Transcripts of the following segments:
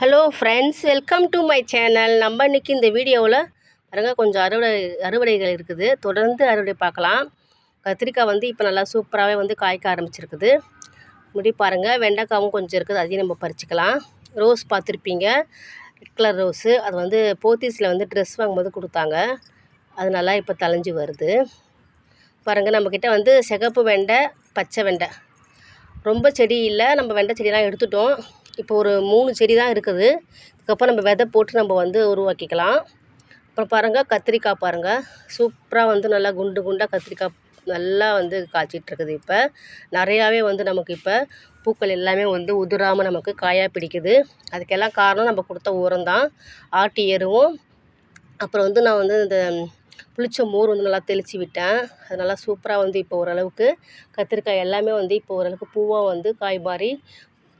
Hello friends welcome to my channel நம்ம இன்னைக்கு இந்த வீடியோவில் பாருங்க கொஞ்சம் அறுவடை அறுவடைகள் இருக்குது. தொடர்ந்து அறுவடை பார்க்கலாம். கத்திரிக்காய் வந்து இப்போ நல்லா சூப்பராகவே வந்து காய்க்க ஆரம்பிச்சிருக்குது. முடி பாருங்கள் வெண்டைக்காவும் கொஞ்சம் இருக்குது. அதையும் நம்ம பறிச்சுக்கலாம். ரோஸ் பார்த்துருப்பீங்க. ரெட் கலர் ரோஸு அது வந்து போத்தீஸில் வந்து ட்ரெஸ் வாங்கும்போது கொடுத்தாங்க. அது நல்லா இப்போ தளைஞ்சு வருது. பாருங்கள் நம்மக்கிட்ட வந்து சிகப்பு வெண்டை பச்சை வெண்டை. ரொம்ப செடி இல்லை. நம்ம வெண்டை செடியெலாம் எடுத்துட்டோம். இப்போ ஒரு மூணு செடி தான் இருக்குது. இதுக்கப்புறம் நம்ம விதை போட்டு நம்ம வந்து உருவாக்கிக்கலாம். அப்புறம் பாருங்கள் கத்திரிக்காய் பாருங்கள் சூப்பராக வந்து நல்லா குண்டு குண்டாக கத்திரிக்காய் நல்லா வந்து காய்ச்சிட்ருக்குது இப்போ. நிறையாவே வந்து நமக்கு இப்போ பூக்கள் எல்லாமே வந்து உதிராமல் நமக்கு காயாக பிடிக்குது. அதுக்கெல்லாம் காரணம் நம்ம கொடுத்த உரம் தான். ஆட்டு எருவும். அப்புறம் வந்து நான் வந்து இந்த புளிச்ச மோர் வந்து நல்லா தெளித்து விட்டேன். அது நல்லா சூப்பராக வந்து இப்போ ஓரளவுக்கு கத்திரிக்காய் எல்லாமே வந்து இப்போ ஓரளவுக்கு பூவாக வந்து காய் மாறி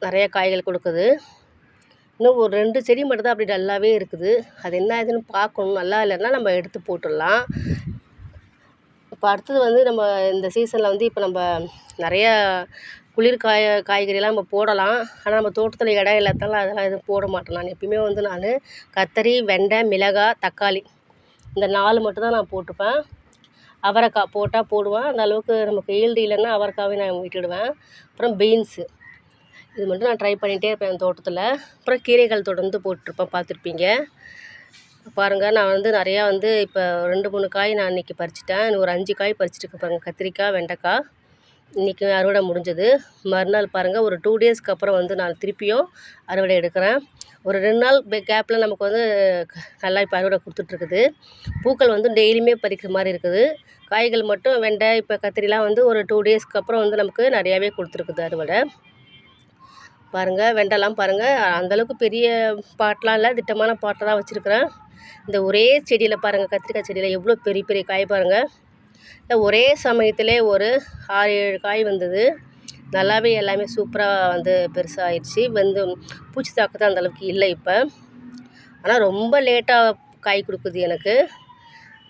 நிறைய காய்கள் கொடுக்குது. இன்னும் ஒரு ரெண்டு செடி மட்டும் தான் அப்படி டல்லாகவே இருக்குது. அது என்ன இதுன்னு பார்க்கணும். நல்லா இல்லைன்னா நம்ம எடுத்து போட்டுடலாம். இப்போ அடுத்தது வந்து நம்ம இந்த சீசனில் வந்து இப்போ நம்ம நிறையா குளிர் காய காய்கறியெல்லாம் நம்ம போடலாம். ஆனால் நம்ம தோட்டத்தில் இடம் இல்லாததால அதெல்லாம் எதுவும் போட மாட்டேன். நான் எப்பயுமே வந்து நான் கத்தரி வெண்டை மிளகாய் தக்காளி இந்த நாலு மட்டும் தான் நான் போட்டுப்பேன். அவரைக்காய் போட்டால் போடுவேன். அந்த அளவுக்கு நமக்கு ஈல்டு இல்லைன்னா அவரைக்காவே நான் விட்டுடுவேன். அப்புறம் பீன்ஸு இது மட்டும் நான் ட்ரை பண்ணிகிட்டே இருப்பேன் என் தோட்டத்தில். அப்புறம் கீரைகள் தொடர்ந்து போட்டிருப்பேன் பார்த்துருப்பீங்க. பாருங்கள் நான் வந்து நிறையா வந்து இப்போ ரெண்டு மூணு காய் நான் இன்றைக்கி பறிச்சிட்டேன். இன்னும் ஒரு அஞ்சு காய் பறிச்சிட்டு பாருங்கள் கத்திரிக்காய் வெண்டைக்காய். இன்றைக்கி அறுவடை முடிஞ்சது. மறுநாள் பாருங்கள் ஒரு டூ டேஸ்க்கு அப்புறம் வந்து நான் திருப்பியும் அறுவடை எடுக்கிறேன். ஒரு ரெண்டு நாள் கேப்பில் நமக்கு வந்து நல்லா இப்போ அறுவடை கொடுத்துட்ருக்குது பூக்கள் வந்து டெய்லியுமே பறிக்கிற மாதிரி இருக்குது. காய்கள் மட்டும் வெண்டை இப்போ கத்திரிலாம் வந்து ஒரு டூ டேஸ்க்கு அப்புறம் வந்து நமக்கு நிறையாவே கொடுத்துருக்குது அறுவடை. பாருங்கள் வெண்டைலாம் பாருங்கள் அந்தளவுக்கு பெரிய பாட்டெலாம் இல்லை திட்டமான பாட்டை தான் வச்சுருக்குறேன். இந்த ஒரே செடியில் பாருங்கள் கத்திரிக்காய் செடியில் எவ்வளோ பெரிய பெரிய காய் பாருங்கள் ஒரே சமயத்திலே ஒரு ஆறு ஏழு காய் வந்தது. நல்லாவே எல்லாமே சூப்பராக வந்து பெருசாகிடுச்சு வந்து பூச்சி தாக்கத்தான் அந்தளவுக்கு இல்லை இப்போ. ஆனால் ரொம்ப லேட்டாக காய் கொடுக்குது எனக்கு.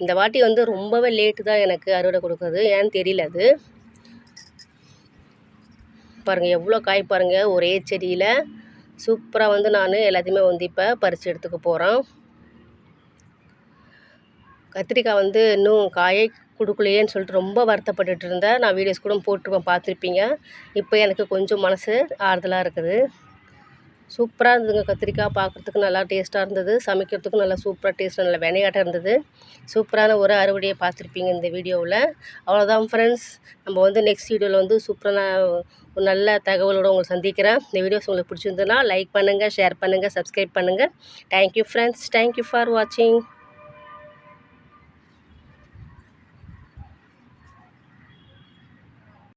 இந்த வாட்டி வந்து ரொம்பவே லேட்டு தான் எனக்கு அறுவடை கொடுக்குறது. ஏன்னு தெரியல அது. பாருங்கள் எவ்வளோ காய் பாருங்கள் ஒரே செடியில். சூப்பராக வந்து நான் எல்லாத்தையுமே வந்து இப்போ பறித்து எடுத்துக்க போகிறேன் கத்திரிக்காய் வந்து இன்னும் காயை கொடுக்கலையேன்னு சொல்லிட்டு ரொம்ப வருத்தப்பட்டுட்டு இருந்தேன். நான் வீடியோஸ் கூட போட்டிருப்பேன் பார்த்துருப்பீங்க. இப்போ எனக்கு கொஞ்சம் மனசு ஆறுதலாக இருக்குது. சூப்பராக இருந்ததுங்க. கத்திரிக்காய் பார்க்குறதுக்கு நல்லா டேஸ்ட்டாக இருந்தது. சமைக்கிறதுக்கும் நல்லா சூப்பராக டேஸ்ட்டாக நல்லா வினையாட்டம் இருந்தது. சூப்பரான ஒரு அறுவடையை பார்த்துருப்பீங்க இந்த வீடியோவில். அவ்வளோதான் ஃப்ரெண்ட்ஸ் நம்ம வந்து நெக்ஸ்ட் வீடியோவில் வந்து சூப்பரான ஒரு நல்ல தகவலோடு உங்களை சந்திக்கிறேன். இந்த வீடியோஸ் உங்களுக்கு பிடிச்சிருந்ததுன்னா லைக் பண்ணுங்கள் ஷேர் பண்ணுங்கள் சப்ஸ்கிரைப் பண்ணுங்கள் தேங்க்யூ ஃப்ரெண்ட்ஸ் தேங்க்யூ ஃபார் வாட்சிங்